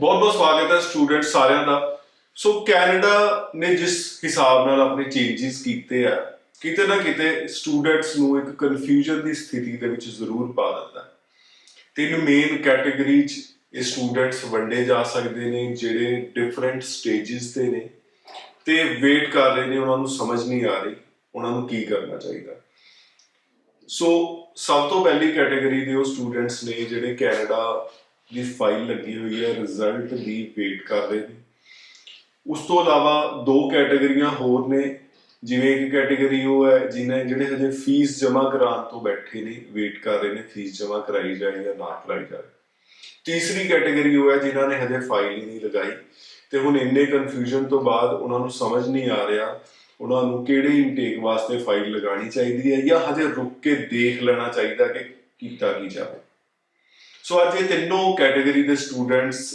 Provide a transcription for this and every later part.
ਬਹੁਤ ਬਹੁਤ ਸਵਾਗਤ ਹੈ ਸਟੂਡੈਂਟ ਸਾਰਿਆਂ ਦਾ। ਸੋ ਕੈਨੇਡਾ ਨੇ ਜਿਸ ਹਿਸਾਬ ਨਾਲ ਆਪਣੇ ਚੇਂਜਸ ਕੀਤੇ ਆ, ਕਿਤੇ ਨਾ ਕਿਤੇ ਸਟੂਡੈਂਟਸ ਨੂੰ ਇੱਕ ਕਨਫਿਊਜ਼ਨ ਦੀ ਸਥਿਤੀ ਦੇ ਵਿੱਚ ਜ਼ਰੂਰ ਪਾ ਦਿੰਦਾ। ਤਿੰਨ ਮੇਨ ਕੈਟਾਗਰੀ 'ਚ ਇਹ ਸਟੂਡੈਂਟਸ ਵੰਡੇ ਜਾ ਸਕਦੇ ਨੇ, ਜਿਹੜੇ ਡਿਫਰੈਂਟ ਸਟੇजेस ਤੇ ਨੇ। ਤੇ ਵੇਟ ਕਰ ਰਹੇ ਨੇ, ਉਹਨਾਂ ਨੂੰ ਸਮਝ ਨਹੀਂ ਆ ਰਹੀ, ਉਹਨਾਂ ਨੂੰ ਕੀ ਕਰਨਾ ਚਾਹੀਦਾ। ਸੋ ਸਭ ਤੋਂ ਪਹਿਲੀ ਕੈਟਾਗਰੀ ਦੇ ਉਹ ਸਟੂਡੈਂਟਸ ਨੇ ਜਿਹੜੇ ਕੈਨੇਡਾ ਦੀ ਫਾਈਲ ਲੱਗੀ ਹੋਈ ਹੈ ਰਿਜ਼ਲਟ ਦੀ ਵੇਟ ਕਰ ਰਹੇ ਨੇ। ਉਸ ਤੋਂ ਇਲਾਵਾ ਦੋ ਕੈਟਾਗਰੀਆਂ ਹੋਰ ਨੇ, ਜਿਵੇਂ ਇੱਕ ਕੈਟਾਗਰੀ ਉਹ ਹੈ, ਜਿਨ੍ਹਾਂ ਜਿਹੜੇ ਹਜੇ ਫੀਸ ਜਮ੍ਹਾਂ ਕਰਾਉਣ ਤੋਂ ਬੈਠੇ ਨੇ ਵੇਟ ਕਰ ਰਹੇ ਨੇ ਫੀਸ ਜਮ੍ਹਾਂ ਕਰਾਈ ਜਾਏ ਜਾਂ ਨਾ ਕਰਾਈ ਜਾਏ। ਤੀਸਰੀ ਕੈਟਾਗਰੀ ਉਹ ਹੈ, ਜਿਨ੍ਹਾਂ ਨੇ ਹਜੇ ਫਾਈਲ ਹੀ ਨਹੀਂ ਲਗਾਈ ਤੇ ਹੁਣ ਇੰਨੇ ਕਨਫਿਊਜ਼ਨ ਤੋਂ ਬਾਅਦ ਉਹਨਾਂ ਨੂੰ ਸਮਝ ਨਹੀਂ ਆ ਰਿਹਾ, ਉਹਨਾਂ ਨੂੰ ਕਿਹੜੇ ਇਨਟੇਕ ਵਾਸਤੇ ਫਾਈਲ ਲਗਾਉਣੀ ਚਾਹੀਦੀ ਹੈ ਜਾਂ ਹਜੇ ਰੁਕ ਕੇ ਦੇਖ ਲੈਣਾ ਚਾਹੀਦਾ ਕਿ ਕੀਤਾ ਕੀ ਜਾਵੇ। ਸੋ ਅੱਜ ਇਹ ਤਿੰਨੋਂ ਕੈਟਾਗਰੀ ਦੇ ਸਟੂਡੈਂਟਸ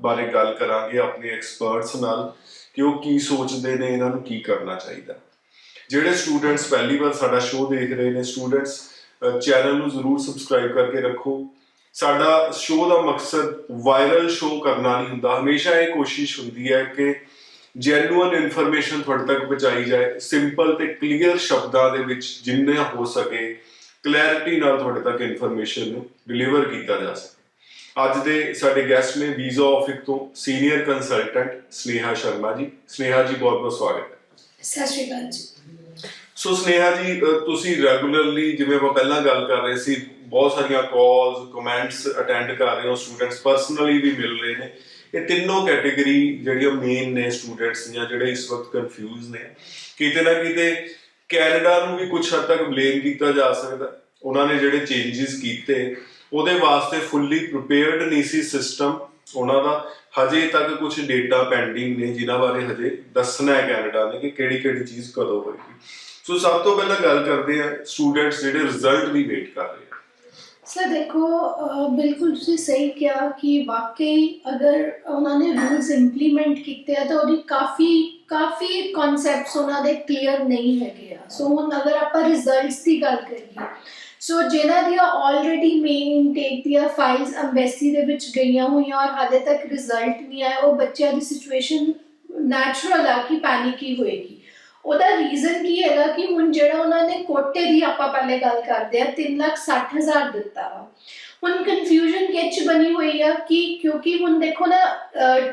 ਬਾਰੇ ਗੱਲ ਕਰਾਂਗੇ ਆਪਣੇ ਐਕਸਪਰਟਸ ਨਾਲ ਕਿ ਉਹ ਕੀ ਸੋਚਦੇ ਨੇ, ਇਹਨਾਂ ਨੂੰ ਕੀ ਕਰਨਾ ਚਾਹੀਦਾ। ਜਿਹੜੇ ਸਟੂਡੈਂਟਸ ਪਹਿਲੀ ਵਾਰ ਸਾਡਾ ਸ਼ੋਅ ਦੇਖ ਰਹੇ ਨੇ ਸਟੂਡੈਂਟਸ ਚੈਨਲ ਨੂੰ ਜ਼ਰੂਰ ਸਬਸਕ੍ਰਾਈਬ ਕਰਕੇ ਰੱਖੋ। ਸਾਡਾ ਸ਼ੋਅ ਦਾ ਮਕਸਦ ਵਾਇਰਲ ਸ਼ੋਅ ਕਰਨਾ ਨਹੀਂ ਹੁੰਦਾ। ਹਮੇਸ਼ਾ ਇਹ ਕੋਸ਼ਿਸ਼ ਹੁੰਦੀ ਹੈ ਕਿ ਜੈਨੂਅਨ ਇਨਫੋਰਮੇਸ਼ਨ ਤੁਹਾਡੇ ਤੱਕ ਪਹੁੰਚਾਈ ਜਾਏ। ਸਿੰਪਲ ਤੇ ਕਲੀਅਰ ਸ਼ਬਦਾਂ ਦੇ ਵਿੱਚ ਜਿੰਨਾ ਹੋ ਸਕੇ ਕਲੈਰਿਟੀ ਨਾਲ ਤੁਹਾਡੇ ਤੱਕ ਇਨਫੋਰਮੇਸ਼ਨ ਨੂੰ ਡਿਲੀਵਰ ਕੀਤਾ ਜਾ ਸਕੇ। ਅੱਜ ਦੇ ਸਾਡੇ ਗੈਸਟ ਨੇ ਵੀਜ਼ਾ ਆਫਿਸ ਤੋਂ ਸੀਨੀਅਰ ਕੰਸਲਟੈਂਟ ਸਨੇਹਾ ਸ਼ਰਮਾ ਜੀ। ਸਨੇਹਾ ਜੀ ਬਹੁਤ ਬਹੁਤ ਸਵਾਗਤ ਹੈ। ਸਤਿ ਸ਼੍ਰੀ ਅਕਾਲ ਜੀ। ਸੋ ਸਨੇਹਾ ਜੀ ਤੁਸੀਂ ਰੈਗੂਲਰਲੀ ਜਿਵੇਂ ਆਪਾਂ ਪਹਿਲਾਂ ਗੱਲ ਕਰ ਰਹੇ ਸੀ ਬਹੁਤ ਸਾਰੀਆਂ ਕਾਲਸ ਕਮੈਂਟਸ ਅਟੈਂਡ ਕਰ ਰਹੇ ਹੋ ਸਟੂਡੈਂਟਸ ਪਰਸਨਲੀ ਵੀ ਮਿਲ ਰਹੇ ਨੇ। ਇਹ ਤਿੰਨੋਂ ਕੈਟਾਗਰੀ ਜਿਹੜੀਆਂ ਮੇਨ ਨੇ ਸਟੂਡੈਂਟਸ ਦੀਆਂ ਜਿਹੜੇ ਇਸ ਵਕਤ ਕਨਫਿਊਜ਼ ਨੇ ਕਿਤੇ ਨਾ ਕਿਤੇ ਕੈਨੇਡਾ ਨੂੰ ਵੀ ਕੁਝ ਹੱਦ ਤੱਕ ਬਲੇਮ ਕੀਤਾ ਜਾ ਸਕਦਾ। ਉਹਨਾਂ ਨੇ ਜਿਹੜੇ ਚੇਂਜਸ ਕੀਤੇ ਉਹਦੇ ਵਾਸਤੇ ਫੁੱਲੀ ਪ੍ਰੀਪੇਅਰਡ ਨਹੀਂ ਸੀ ਸਿਸਟਮ ਉਹਨਾਂ ਦਾ। ਹਜੇ ਤੱਕ ਕੁਝ ਡੇਟਾ ਪੈਂਡਿੰਗ ਨੇ ਜਿਨ੍ਹਾਂ ਬਾਰੇ ਹਜੇ ਦੱਸਣਾ ਹੈ ਕੈਨੇਡਾ ਨੇ ਕਿ ਕਿਹੜੀ ਕਿਹੜੀ ਚੀਜ਼ ਕਦੋਂ ਹੋਏਗੀ। ਸੋ ਸਭ ਤੋਂ ਪਹਿਲਾਂ ਗੱਲ ਕਰਦੇ ਆ ਸਟੂਡੈਂਟਸ ਜਿਹੜੇ ਰਿਜ਼ਲਟ ਦੀ ਵੇਟ ਕਰ ਰਹੇ ਆ। ਸਰ ਦੇਖੋ ਅਹ, ਬਿਲਕੁਲ ਤੁਸੀਂ ਸਹੀ ਕਿਹਾ ਕਿ ਵਾਕਈ ਅਗਰ ਉਹਨਾਂ ਨੇ ਰੂਲਸ ਇੰਪਲੀਮੈਂਟ ਕੀਤੇ ਆ ਤਾਂ ਉਹਦੀ ਕਾਫੀ ਕਾਫੀ ਕਨਸੈਪਟਸ ਉਹਨਾਂ ਦੇ ਕਲੀਅਰ ਨਹੀਂ ਹੈਗੇ ਆ। ਸੋ ਹੁਣ ਅਗਰ ਆਪਾਂ ਰਿਜ਼ਲਟਸ ਦੀ ਗੱਲ ਕਰੀਏ ਸੋ ਜਿਹਨਾਂ ਦੀਆਂ ਆਲਰੇਡੀ ਮੇਨ ਇਨਟੇਕ ਦੀਆਂ ਫਾਈਲਸ ਐਮਬੈਸੀ ਦੇ ਵਿੱਚ ਗਈਆਂ ਹੋਈਆਂ ਔਰ ਹਾਲੇ ਤੱਕ ਰਿਜ਼ਲਟ ਨਹੀਂ ਆਇਆ ਉਹ ਬੱਚਿਆਂ ਦੀ ਸਿਚੁਏਸ਼ਨ ਨੈਚੁਰਲ ਆ ਕਿ ਪੈਨਿਕ ਹੀ ਹੋਏਗੀ। ਉਹਦਾ ਰੀਜ਼ਨ ਕੀ ਹੈਗਾ ਕਿ ਹੁਣ ਜਿਹੜਾ ਉਹਨਾਂ ਨੇ ਕੋਟੇ ਦੀ ਆਪਾਂ ਪਹਿਲੇ ਗੱਲ ਕਰਦੇ ਆ 360000 ਦਿੱਤਾ ਵਾ। ਹੁਣ ਕਨਫਿਊਜ਼ਨ ਕਿਚ ਬਣੀ ਹੋਈ ਆ ਕਿ ਕਿਉਂਕਿ ਹੁਣ ਦੇਖੋ ਨਾ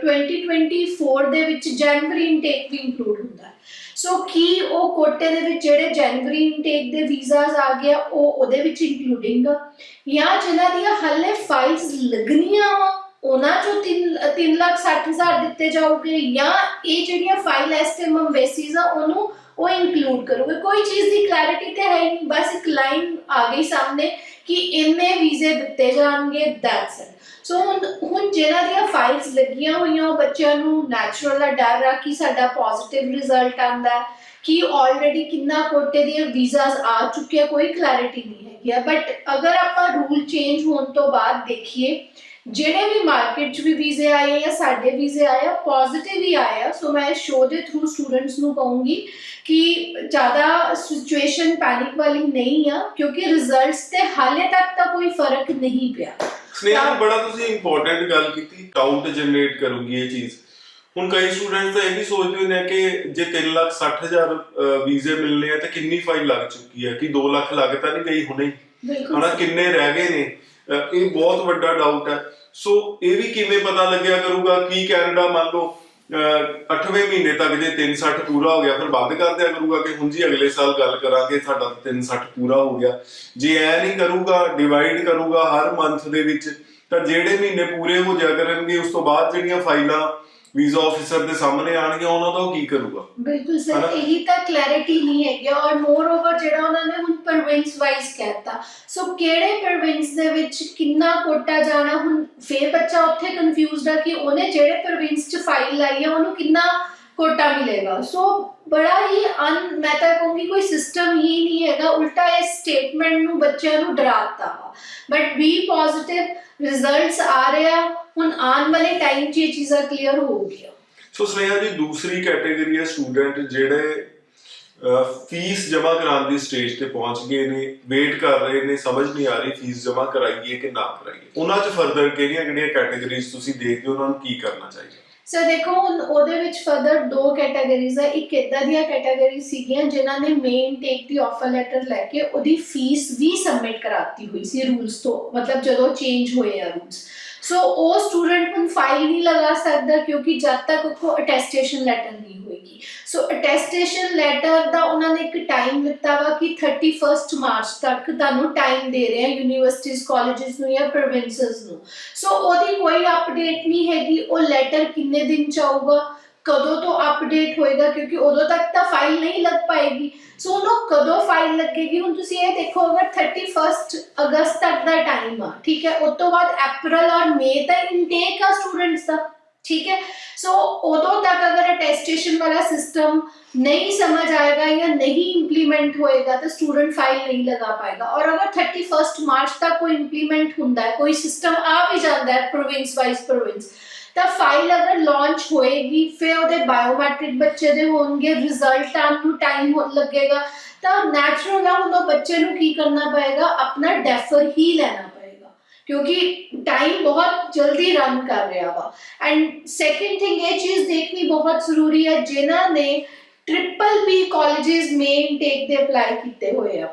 2024 ਦੇ ਵਿੱਚ ਜਨਵਰੀ ਇਨਟੇਕ ਵੀ ਇਨਕਲੂਡ ਹੁੰਦਾ ਸੋ ਕੀ ਉਹ ਕੋਟੇ ਦੇ ਵਿੱਚ ਜਿਹੜੇ ਜਨਵਰੀ ਇਨਟੇਕ ਦੇ ਵੀਜ਼ਾਸ ਆ ਗਿਆ ਉਹ ਉਹਦੇ ਵਿੱਚ ਇਨਕਲੂਡਿੰਗ ਆ? ਜਾਂ ਜਿਨ੍ਹਾਂ ਦੀਆਂ ਹੱਲੇ ਫਾਈਲਸ ਲੱਗਣੀਆਂ ਵਾ, ਉਹਨਾਂ ਚੋਂ 3 ਲੱਖ 60 ਹਜ਼ਾਰ ਦਿੱਤੇ ਜਾਓਗੇ ਜਾਂ ਇਹ ਜਿਹੜੀਆਂ ਫਾਈਲ ਐਸਟੀਮਮ ਬੇਸਿਸ ਆ, ਉਹਨੂੰ ਉਹ ਇਨਕਲੂਡ ਕਰੋਗੇ। ਕੋਈ ਚੀਜ਼ ਦੀ ਕਲੈਰਿਟੀ ਤੇ ਹੈ ਹੀ ਨਹੀਂ। ਬਸ ਇੱਕ ਲਾਈਨ ਆ ਗਈ ਸਾਹਮਣੇ ਕਿ ਇੰਨੇ ਵੀਜ਼ੇ ਦਿੱਤੇ ਜਾਣਗੇ ਦੈਟਸ ਇਟ ਸੋ ਹੁਣ ਹੁਣ ਜਿਹਨਾਂ ਦੀਆਂ ਫਾਈਲਸ ਲੱਗੀਆਂ ਹੋਈਆਂ, ਉਹ ਬੱਚਿਆਂ ਨੂੰ ਨੈਚੁਰਲ ਦਾ ਡਰ ਆ ਕਿ ਸਾਡਾ ਪੋਜ਼ਿਟਿਵ ਰਿਜ਼ਲਟ ਆਂਦਾ ਕਿ ਆਲਰੇਡੀ ਕਿੰਨਾ ਕੋਟੇ ਦੀਆਂ ਵੀਜ਼ਾਸ ਆ ਚੁੱਕੇ ਆ ਕੋਈ ਕਲੈਰਿਟੀ ਨਹੀਂ ਹੈਗੀ ਆ। ਬਟ ਅਗਰ ਆਪਾਂ ਰੂਲ ਚੇਂਜ ਹੋਣ ਤੋਂ ਬਾਅਦ ਦੇਖੀਏ ਜਿਹੜੇ ਵੀ ਮਾਰਕੀਟ 'ਚ ਵੀ ਵੀਜ਼ੇ ਆਏ ਆ ਜਾਂ ਸਾਡੇ ਵੀਜ਼ੇ ਆਏ ਆ ਪੋਜ਼ਿਟਿਵ ਹੀ ਆਏ ਆ। ਸੋ ਮੈਂ ਸ਼ੋਅ ਦੇ ਥਰੂ ਸਟੂਡੈਂਟਸ ਨੂੰ ਕਹੂੰਗੀ ਕਿ ਜ਼ਿਆਦਾ ਸਿਚੁਏਸ਼ਨ ਪੈਨਿਕ ਵਾਲੀ ਨਹੀਂ ਆ ਕਿਉਂਕਿ ਰਿਜ਼ਲਟਸ ਤੇ ਹਾਲੇ ਤੱਕ ਤਾਂ ਕੋਈ ਫ਼ਰਕ ਨਹੀਂ ਪਿਆ। ਸਨੇਹਾ ਬੜਾ ਤੁਸੀਂ ਇੰਪੋਰਟੈਂਟ ਗੱਲ ਕੀਤੀ ਕਾਊਂਟ ਜਨਰੇਟ ਕਰੂਗੀ ਇਹ ਚੀਜ਼। ਹੁਣ ਕਈ ਸਟੂਡੈਂਟਸ ਤਾਂ ਇਹ ਵੀ ਸੋਚਦੇ ਆ ਕਿ ਜੇ 3 ਲੱਖ 60 ਹਜ਼ਾਰ ਵੀਜ਼ੇ ਮਿਲਨੇ ਆ ਤਾਂ ਕਿੰਨੀ ਫਾਈਲ ਲੱਗ ਚੁੱਕੀ ਹੈ ਕਿ 2 ਲੱਖ ਲੱਗ ਤਾਂ ਨਹੀਂ ਗਈ ਹੁਣੇ? ਹਨਾ ਕਿੰਨੇ ਰਹਿ ਗਏ ਨੇ? ਇਹ ਬਹੁਤ ਵੱਡਾ ਡਾਊਟ ਹੈ। ਸੋ ਇਹ ਵੀ ਕਿਵੇਂ ਪਤਾ ਲੱਗਿਆ ਕਰੂਗਾ? ਕੀ ਕੈਨੇਡਾ ਮੰਨ ਲਓ 8ਵੇਂ ਮਹੀਨੇ ਤੱਕ ਜੇ 360 ਪੂਰਾ ਹੋ ਗਿਆ, ਫਿਰ ਬੰਦ ਕਰ ਦਿਆ ਕਰੂਗਾ ਕਿ ਹੁਣ ਜੀ ਅਗਲੇ ਸਾਲ ਗੱਲ ਕਰਾਂਗੇ, ਸਾਡਾ 360 ਪੂਰਾ ਹੋ ਗਿਆ। ਜੇ ਐ ਨਹੀਂ ਕਰੂਗਾ ਡਿਵਾਈਡ ਕਰੂਗਾ ਹਰ ਮੰਥ ਦੇ ਵਿੱਚ, ਤਾਂ ਜਿਹੜੇ ਮਹੀਨੇ ਪੂਰੇ ਹੋ ਜਾ ਕਰਨਗੇ, ਉਸ ਤੋਂ ਬਾਅਦ ਜਿਹੜੀਆਂ ਫਾਈਲਾਂ ਵੀਜ਼ਾ ਆਫੀਸਰ ਦੇ ਸਾਹਮਣੇ ਆਣਗੀਆਂ ਉਹਨਾਂ ਦਾ ਉਹ ਕੀ ਕਰੂਗਾ? ਬਿਲਕੁਲ ਸਰ ਹਨਾ? ਇਹੀ ਤਾਂ ਕਲੈਰਿਟੀ ਨਹੀਂ ਹੈਗੀ ਔਰ ਮੋਰ ਓਵਰ ਜਿਹੜਾ ਉਹਨਾਂ ਨੇ ਹੁਣ ਪ੍ਰੋਵਿੰਸ ਵਾਈਜ਼ ਕਹਿਤਾ। ਸੋ ਕਿਹੜੇ ਪ੍ਰੋਵਿੰਸ ਦੇ ਵਿੱਚ ਕਿੰਨਾ ਕੋਟਾ ਜਾਣਾ? ਹੁਣ ਫੇਰ ਬੱਚਾ ਉੱਥੇ ਕਨਫਿਊਜ਼ਡ ਆ ਕਿ ਉਹਨੇ ਜਿਹੜੇ ਪ੍ਰੋਵਿੰਸ 'ਚ ਫਾਈਲ ਲਾਈ ਆ ਉਹਨੂੰ ਕਿੰਨਾ ਕੋਟਾ ਮਿਲੇਗਾ ਸੋ ਬੜਾ ਹੀ ਅਨ ਮੈਂ ਤਾਂ ਕਹੂੰਗੀ ਕੋਈ ਸਿਸਟਮ ਹੀ ਨਹੀਂ ਹੈਗਾ ਉਲਟਾ ਇਸ ਸਟੇਟਮੈਂਟ ਨੂੰ ਬੱਚਿਆਂ ਨੂੰ ਡਰਾਤਾ ਵਾ ਬਟ ਬੀ ਪੋਜ਼ਿਟਿਵ ਰਿਜ਼ਲਟਸ ਆ ਰਿਹਾ ਹੁਣ ਆਉਣ ਵਾਲੇ ਟਾਈਮ 'ਚ ਇਹ ਚੀਜ਼ਾਂ ਕਲੀਅਰ ਹੋ ਸੋ ਸਨੇਹਾ ਜੀ ਦੂਸਰੀ ਕੈਟਾਗਰੀ ਹੈ ਸਟੂਡੈਂਟ ਜਿਹੜੇ ਫੀਸ ਜਮ੍ਹਾਂ ਕਰਾਉਣ ਦੀ ਸਟੇਜ ਤੇ ਪਹੁੰਚ ਗਏ ਨੇ ਵੇਟ ਕਰ ਰਹੇ ਨੇ ਸਮਝ ਨਹੀਂ ਆ ਰਹੀ ਫੀਸ ਜਮ੍ਹਾਂ ਕਰਾਈਏ ਕਿ ਨਾ ਕਰਾਈਏ ਉਹਨਾਂ 'ਚ ਫਰਦਰ ਕਿਹੜੀਆਂ ਕਿਹੜੀਆਂ ਕੈਟਾਗਰੀਜ਼ ਤੁਸੀਂ ਦੇਖਦੇ ਹੋ ਉਹਨਾਂ ਨੂੰ ਕੀ ਕਰਨਾ ਚਾਹੀਦਾ ਸਰ ਦੇਖੋ ਹੁਣ ਉਹਦੇ ਵਿੱਚ ਫਰਦਰ ਦੋ ਕੈਟਾਗਰੀਜ਼ ਹੈ ਇੱਕ ਇਦਾਂ ਦੀਆਂ ਕੈਟਾਗਰੀ ਸੀਗੀਆਂ ਜਿਨ੍ਹਾਂ ਨੇ ਮੇਨ ਟੇਕ ਦੀ ਆਫਰ ਲੈਟਰ ਲੈ ਕੇ ਉਹਦੀ ਫੀਸ ਵੀ ਸਬਮਿਟ ਕਰਾਤੀ ਹੋਈ ਸੀ ਰੂਲਸ ਤੋਂ ਮਤਲਬ ਜਦੋਂ ਚੇਂਜ ਹੋਏ ਆ ਰੂਲਸ ਸੋ ਉਹ ਸਟੂਡੈਂਟ ਹੁਣ ਫਾਈਲ ਨਹੀਂ ਲਗਾ ਸਕਦਾ ਕਿਉਂਕਿ ਜਦ ਤੱਕ ਉਹ ਅਟੈਸਟੇਸ਼ਨ ਲੈਟਰ ਨਹੀਂ ਹੋਏਗੀ। ਸੋ ਅਟੈਸਟੇਸ਼ਨ ਲੈਟਰ ਦਾ ਉਹਨਾਂ ਨੇ ਇੱਕ ਟਾਈਮ ਦਿੱਤਾ ਵਾ ਕਿ 31st ਮਾਰਚ ਤੱਕ ਤੁਹਾਨੂੰ ਟਾਈਮ ਦੇ ਰਹੇ ਆ ਯੂਨੀਵਰਸਿਟੀਜ਼ ਕਾਲਜਸ ਨੂੰ ਜਾਂ ਪ੍ਰੋਵਿੰਸਸ ਨੂੰ। ਸੋ ਉਹਦੀ ਕੋਈ ਅਪਡੇਟ ਨਹੀਂ ਹੈਗੀ। ਉਹ ਲੈਟਰ ਕਿੰਨੇ ਦਿਨ ਚ ਆਊਗਾ? ਕਦੋਂ ਤੋਂ ਅਪਡੇਟ ਹੋਏਗਾ? ਕਿਉਂਕਿ ਉਦੋਂ ਤੱਕ ਤਾਂ ਫਾਈਲ ਨਹੀਂ ਲੱਗ ਪਾਏਗੀ। ਸੋ ਉਹਨੂੰ ਕਦੋਂ ਫਾਈਲ ਲੱਗੇਗੀ ਹੁਣ ਤੁਸੀਂ ਇਹ ਦੇਖੋ ਅਗਰ 31st ਅਗਸਤ ਤੱਕ ਦਾ ਟਾਈਮ ਆ ਠੀਕ ਹੈ ਉਸ ਤੋਂ ਬਾਅਦ ਅਪ੍ਰੈਲ ਔਰ ਮਈ ਤੱਕ ਇਨਟੇਕ ਆ ਸਟੂਡੈਂਟਸ ਦਾ ਠੀਕ ਹੈ ਸੋ ਉਦੋਂ ਤੱਕ ਅਗਰ ਅਟੈਸਟੇਸ਼ਨ ਵਾਲਾ ਸਿਸਟਮ ਨਹੀਂ ਸਮਝ ਆਏਗਾ ਜਾਂ ਨਹੀਂ ਇੰਪਲੀਮੈਂਟ ਹੋਏਗਾ ਤਾਂ ਸਟੂਡੈਂਟ ਫਾਈਲ ਨਹੀਂ ਲਗਾ ਪਾਏਗਾ ਔਰ ਅਗਰ 31st ਮਾਰਚ ਤੱਕ ਕੋਈ ਇੰਪਲੀਮੈਂਟ ਹੁੰਦਾ ਹੈ ਕੋਈ ਸਿਸਟਮ ਆ ਵੀ ਜਾਂਦਾ ਹੈ ਪ੍ਰੋਵਿੰਸ ਵਾਈਜ਼ ਪ੍ਰੋਵਿੰਸ ਤਾਂ ਫਾਈਲ ਅਗਰ ਲਾਂਚ ਹੋਏਗੀ, ਫਿਰ ਉਹਦੇ ਬਾਇਓਮੈਟ੍ਰਿਕ ਬੱਚੇ ਦੇ ਹੋਣਗੇ ਰਿਜ਼ਲਟ ਆਉਣ ਨੂੰ ਟਾਈਮ ਲੱਗੇਗਾ। ਤਾਂ ਨੈਚੁਰਲ ਆ ਉਹ ਬੱਚੇ ਨੂੰ ਕੀ ਕਰਨਾ ਪਏਗਾ? ਆਪਣਾ ਡੈਫਰ ਹੀ ਲੈਣਾ ਪਏਗਾ। ਕਿਉਂਕਿ ਟਾਈਮ ਬਹੁਤ ਜਲਦੀ ਰਨ ਕਰ ਰਿਹਾ ਵਾ। ਐਂਡ ਸੈਕਿੰਡ ਥਿੰਗ ਇਹ ਚੀਜ਼ ਦੇਖਣੀ ਬਹੁਤ ਜ਼ਰੂਰੀ ਹੈ, ਜਿਨ੍ਹਾਂ ਨੇ ਕਾਲਜਸ ਮੇਨ ਟੇਕ ਦੇ ਅਪਲਾਈ ਕੀਤੇ ਹੋਏ ਆ।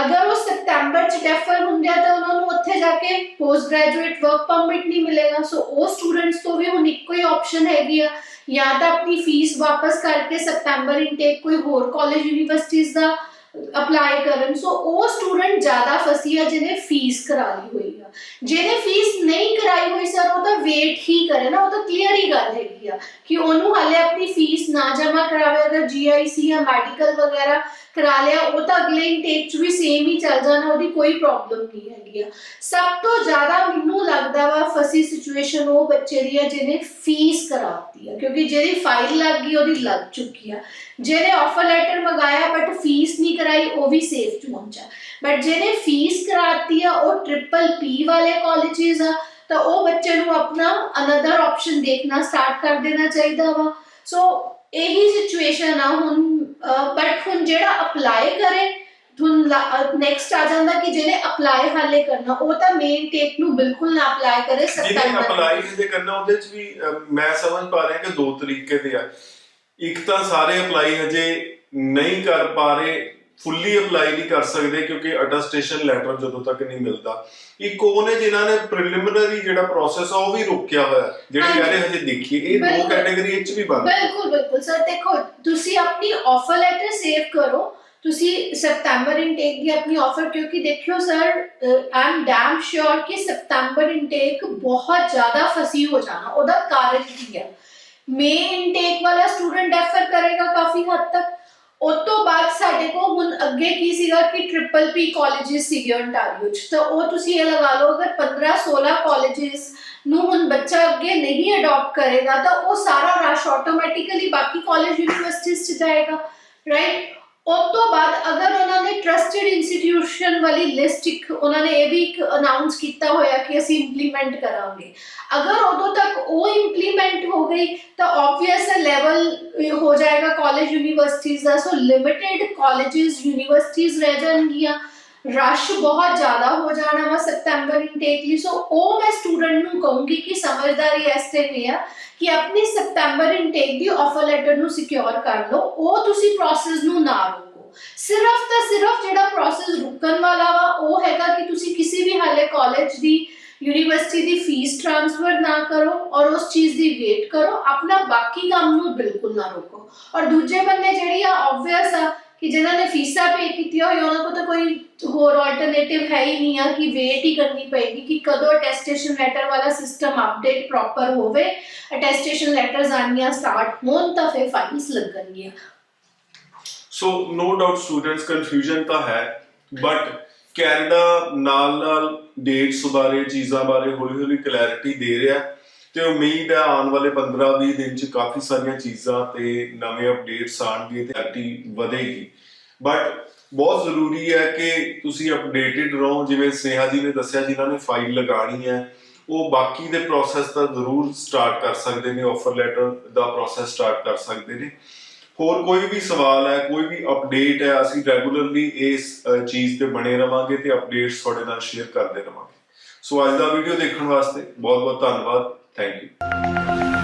ਅਗਰ ਉਹ ਸਤੰਬਰ ਚ ਡੈਫਰ ਹੁੰਦੇ ਆ ਤਾਂ ਉਹਨਾਂ ਨੂੰ ਉੱਥੇ ਜਾ ਕੇ ਪੋਸਟ ਗ੍ਰੈਜੂਏਟ ਵਰਕ ਪਰਮਿਟ ਨਹੀਂ ਮਿਲੇਗਾ। ਸੋ ਉਹ ਸਟੂਡੈਂਟਸ ਤੋਂ ਵੀ ਹੁਣ ਇੱਕੋ ਹੀ ਆਪਸ਼ਨ ਹੈਗੀ ਆ। ਜਾਂ ਤਾਂ ਆਪਣੀ ਫੀਸ ਵਾਪਸ ਕਰਕੇ ਸਤੰਬਰ ਇਨਟੇਕ ਕੋਈ ਹੋਰ ਕਾਲਜ ਯੂਨੀਵਰਸਿਟੀਜ਼ ਦਾ ਅਪਲਾਈ ਕਰਨ। ਸੋ ਉਹ ਸਟੂਡੈਂਟ ਜ਼ਿਆਦਾ ਫਸੀ ਆ ਜਿਹਨੇ ਫੀਸ ਕਰਾ ਲਈ ਹੋਈ। ਆ ਜਿਹਨੇ ਫੀਸ ਨਹੀਂ ਕਰਾਈ ਹੋਈ ਸਰ, ਉਹ ਤਾਂ ਵੇਟ ਹੀ ਕਰੇ ਨਾ, ਉਹ ਤਾਂ ਕਲੀਅਰ ਹੀ ਗੱਲ ਹੈਗੀ ਆ ਕਿ ਉਹਨੂੰ ਹਾਲੇ ਆਪਣੀ ਫੀਸ ਨਾ ਜਮ੍ਹਾਂ ਕਰਾਵੇ ਅਗਰ ਜੀਆਈਸੀ ਜਾਂ ਮੈਡੀਕਲ ਵਗੈਰਾ ਕਰਾ ਲਿਆ, ਉਹ ਤਾਂ ਅਗਲੇ ਇਨਟੇਕ 'ਚ ਵੀ ਸੇਮ ਹੀ ਚੱਲ ਜਾਣਾ, ਉਹਦੀ ਕੋਈ ਪ੍ਰੋਬਲਮ ਨਹੀਂ ਹੈਗੀ ਆ। ਸਭ ਤੋਂ ਜ਼ਿਆਦਾ ਮੈਨੂੰ ਲੱਗਦਾ ਵਾ ਫਸੀ ਸਿਚੁਏਸ਼ਨ ਉਹ ਬੱਚੇ ਦੀ ਆ ਜਿਹਨੇ ਫੀਸ ਕਰਾਤੀ ਆ, ਕਿਉਂਕਿ ਜਿਹਦੀ ਫਾਈਲ ਲੱਗ ਗਈ, ਉਹਦੀ ਲੱਗ ਚੁੱਕੀ ਆ। ਜਿਹਨੇ ਆਫਰ ਲੈਟਰ ਮੰਗਾਇਆ ਬਟ ਫੀਸ ਨਹੀਂ ਕਰਾਈ, ਉਹ ਵੀ ਸੇਫ ਚ ਪਹੁੰਚਾ ਬਟ ਜਿਹਨੇ ਫੀਸ ਕਰਾਤੀ ਆ, ਉਹ ਟ੍ਰਿਪਲ ਪੀ ਵਾਲੇ ਕਾਲਜਸ ਆ ਤਾਂ ਉਹ ਬੱਚੇ ਨੂੰ ਆਪਣਾ ਅਨਦਰ ਆਪਸ਼ਨ ਦੇਖਣਾ ਸਟਾਰਟ ਕਰ ਦੇਣਾ ਚਾਹੀਦਾ ਵਾ। ਸੋ ਇਹੀ ਸਿਚੁਏਸ਼ਨ ਆ ਹੁਣ ਬਟ ਹੁਣ ਜਿਹੜਾ ਅਪਲਾਈ ਕਰੇ ਹੁਣ ਨੈਕਸਟ ਆ ਜਾਂਦਾ ਕਿ ਜਿਹਨੇ ਅਪਲਾਈ ਹਾਲੇ ਕਰਨਾ ਉਹ ਤਾਂ ਮੇਨ ਟੇਕ ਨੂੰ ਬਿਲਕੁਲ ਨਾ ਅਪਲਾਈ ਕਰੇ ਜਿਹਨੇ ਸਤੰਬਰ ਅਪਲਾਈ ਦੇ ਕਰਨਾ ਉਹਦੇ 'ਚ ਵੀ ਮੈਂ ਸਮਝ ਪਾ ਰਿਹਾ ਕਿ ਦੋ ਤਰੀਕੇ ਦੇ ਆ। ਇੱਕ ਤਾਂ ਸਾਰੇ ਅਪਲਾਈ ਹਜੇ ਨਹੀਂ ਕਰ ਪਾ ਰਹੇ ਫੁੱਲੀ ਅਪਲਾਈ ਨਹੀਂ ਕਰ ਸਕਦੇ ਕਿਉਂਕਿ ਅਟੈਸਟੇਸ਼ਨ ਲੈਟਰ ਜਦੋਂ ਤੱਕ ਨਹੀਂ ਮਿਲਦਾ। ਇੱਕ ਉਹ ਨੇ ਜਿਨ੍ਹਾਂ ਨੇ ਪ੍ਰੀਲਿਮਿਨਰੀ ਜਿਹੜਾ ਪ੍ਰੋਸੈਸ ਆ ਉਹ ਵੀ ਰੋਕਿਆ ਹੋਇਆ ਜਿਹੜੇ। ਕਹਿ ਰਹੇ ਹਜੇ ਦੇਖੀਏ ਇਹ ਦੋ। ਕੈਟਾਗਰੀ ਵਿੱਚ ਵੀ ਬੰਦ ਬਿਲਕੁਲ ਬਿਲਕੁਲ। ਸਰ ਦੇਖੋ ਤੁਸੀਂ ਆਪਣੀ ਆਫਰ ਲੈਟਰ ਸੇਵ ਕਰੋ। ਤੁਸੀਂ ਸਤੰਬਰ ਇਨਟੇਕ ਦੀ ਆਪਣੀ ਆਫਰ ਕਿਉਂਕਿ ਦੇਖਿਓ sir I am damn sure ਕਿ ਸਤੰਬਰ ਇਨਟੇਕ ਬਹੁਤ ਜ਼ਿਆਦਾ ਫਸੀ ਹੋ ਜਾਣਾ। ਉਹਦਾ ਕਾਰਨ ਕੀ ਹੈ? ਮੇ ਇਨਟੇਕ ਵਾਲਾ ਸਟੂਡੈਂਟ ਡੈਫਰ ਕਰੇਗਾ ਕਾਫੀ ਹੱਦ ਤੱਕ। ਉਸ ਤੋਂ ਬਾਅਦ ਸਾਡੇ ਕੋਲ ਹੁਣ ਅੱਗੇ ਕੀ ਸੀਗਾ ਕਿ ਟ੍ਰਿਪਲ ਪੀ ਕਾਲਜਸ ਸੀਗੇ ਓਨਟਾਰੀਓ ਚ। ਤਾਂ ਉਹ ਤੁਸੀਂ ਇਹ ਲਗਾ ਲਓ, ਅਗਰ 15 16 ਕਾਲਜਸ ਨੂੰ ਹੁਣ ਬੱਚਾ ਅੱਗੇ ਨਹੀਂ ਅਡਾਪਟ ਕਰੇਗਾ, ਤਾਂ ਉਹ ਸਾਰਾ ਰਸ਼ ਆਟੋਮੈਟਿਕਲੀ ਬਾਕੀ ਕਾਲਜ ਯੂਨੀਵਰਸਿਟੀਜ਼ ਚ ਜਾਏਗਾ ਰਾਈਟ ਉਸ ਤੋਂ ਬਾਅਦ ਅਗਰ ਉਹਨਾਂ ਨੇ ਟਰਸਟਡ ਇੰਸਟੀਟਿਊਸ਼ਨ ਵਾਲੀ ਲਿਸਟ ਇੱਕ, ਉਹਨਾਂ ਨੇ ਇਹ ਵੀ ਇੱਕ ਅਨਾਉਂਸ ਕੀਤਾ ਹੋਇਆ ਕਿ ਅਸੀਂ ਇੰਪਲੀਮੈਂਟ ਕਰਾਂਗੇ। ਅਗਰ ਉਦੋਂ ਤੱਕ ਉਹ ਇੰਪਲੀਮੈਂਟ ਹੋ ਗਈ, ਤਾਂ ਆਬਵੀਅਸ ਲੈਵਲ ਹੋ ਜਾਏਗਾ ਕਾਲਜ ਯੂਨੀਵਰਸਿਟੀਜ਼ ਦਾ। ਸੋ ਲਿਮਿਟਿਡ ਕਾਲਜਸ ਯੂਨੀਵਰਸਿਟੀਜ਼ ਰਹਿ ਜਾਣਗੀਆਂ। ਰਸ਼ ਬਹੁਤ ਜ਼ਿਆਦਾ ਹੋ ਜਾਣਾ ਵਾ ਸਤੰਬਰ ਇਨਟੇਕ ਲਈ। ਸੋ ਉਹ ਮੈਂ ਸਟੂਡੈਂਟ ਨੂੰ ਕਹੂੰਗੀ ਕਿ ਸਮਝਦਾਰੀ ਇਸ ਤੇ ਆ ਕਿ ਆਪਣੀ ਸਤੰਬਰ ਇਨਟੇਕ ਦੀ ਆਫਰ ਲੈਟਰ ਨੂੰ ਸਿਕਿਉਰ ਕਰ ਲਓ। ਉਹ ਤੁਸੀਂ ਪ੍ਰੋਸੈਸ ਨੂੰ ਨਾ ਰੋਕੋ। ਸਿਰਫ ਤਾਂ ਸਿਰਫ ਜਿਹੜਾ ਪ੍ਰੋਸੈਸ ਰੁਕਣ ਵਾਲਾ ਵਾ, ਉਹ ਹੈਗਾ ਕਿ ਤੁਸੀਂ ਕਿਸੇ ਵੀ ਹਾਲੇ ਕਾਲਜ ਦੀ ਯੂਨੀਵਰਸਿਟੀ ਦੀ ਫੀਸ ਟ੍ਰਾਂਸਫਰ ਨਾ ਕਰੋ ਔਰ ਉਸ ਚੀਜ਼ ਦੀ ਵੇਟ ਕਰੋ। ਆਪਣਾ ਬਾਕੀ ਕੰਮ ਨੂੰ ਬਿਲਕੁਲ ਨਾ ਰੋਕੋ। ਔਰ ਦੂਜੇ ਬੰਦੇ ਜਿਹੜੀ ਆ ਆਬਵੀਅਸ ਆ ਕਿ ਜਿਨ੍ਹਾਂ ਨੇ ਫੀਸਾਂ ਪੇ ਕੀਤੀਆਂ ਹੋਈ ਉਹਨਾਂ ਕੋਲ ਤਾਂ ਕੋਈ ਹੋਰ ਆਲਟਰਨੇਟਿਵ ਹੈ ਹੀ ਨਹੀਂ ਆ ਕਿ ਵੇਟ ਹੀ ਕਰਨੀ ਪਏਗੀ ਕਿ ਕਦੋਂ ਅਟੈਸਟੇਸ਼ਨ ਲੈਟਰ ਵਾਲਾ ਸਿਸਟਮ ਅਪਡੇਟ ਪ੍ਰੋਪਰ ਹੋਵੇ। ਅਟੈਸਟੇਸ਼ਨ ਲੈਟਰਸ ਆਣੀਆਂ ਸਟਾਰਟ ਹੋਣ ਤਾਂ ਫਿਰ ਫਾਈਨਸ ਲੱਗਣਗੀਆਂ। So no doubt students confusion ਤਾਂ ਹੈ ਬਟ ਕੈਨੇਡਾ ਨਾਲ ਨਾਲ ਡੇਟਸ ਬਾਰੇ, ਚੀਜ਼ਾਂ ਬਾਰੇ ਹੌਲੀ ਹੌਲੀ ਕਲੈਰਿਟੀ ਦੇ ਰਿਹਾ। ਤੇ ਉਮੀਦ ਹੈ ਆਉਣ ਵਾਲੇ 15-20 ਦਿਨ ਚ ਕਾਫੀ ਸਾਰੀਆਂ ਚੀਜ਼ਾਂ ਤੇ ਨਵੇਂ ਅਪਡੇਟਸ ਆਣਗੇ ਤੇ ਕਲੈਰਿਟੀ ਵਧੇਗੀ। ਬਟ ਬਹੁਤ ਜ਼ਰੂਰੀ ਹੈ ਕਿ ਤੁਸੀਂ ਅਪਡੇਟਡ ਰਹੋ। ਜਿਵੇਂ ਸਨੇਹਾ ਜੀ ਨੇ ਦੱਸਿਆ, ਜਿਨ੍ਹਾਂ ਨੇ ਫਾਈਲ ਲਗਾਣੀ ਹੈ, ਉਹ ਬਾਕੀ ਦੇ ਪ੍ਰੋਸੈਸ ਤਾਂ ਜ਼ਰੂਰ ਸਟਾਰਟ ਕਰ ਸਕਦੇ ਨੇ ਆਫਰ ਲੈਟਰ ਦਾ ਪ੍ਰੋਸੈਸ ਸਟਾਰਟ ਕਰ ਸਕਦੇ ਨੇ। ਹੋਰ ਕੋਈ ਵੀ ਸਵਾਲ ਹੈ, ਕੋਈ ਵੀ ਅਪਡੇਟ ਹੈ, ਅਸੀਂ ਰੈਗੂਲਰਲੀ ਇਸ ਚੀਜ਼ ਤੇ ਬਣੇ ਰਵਾਂਗੇ ਤੇ ਅਪਡੇਟਸ ਤੁਹਾਡੇ ਨਾਲ ਸ਼ੇਅਰ ਕਰਦੇ ਰਵਾਂਗੇ। ਸੋ ਅੱਜ ਦਾ ਵੀਡੀਓ ਦੇਖਣ ਵਾਸਤੇ ਬਹੁਤ ਬਹੁਤ ਧੰਨਵਾਦ। Thank you.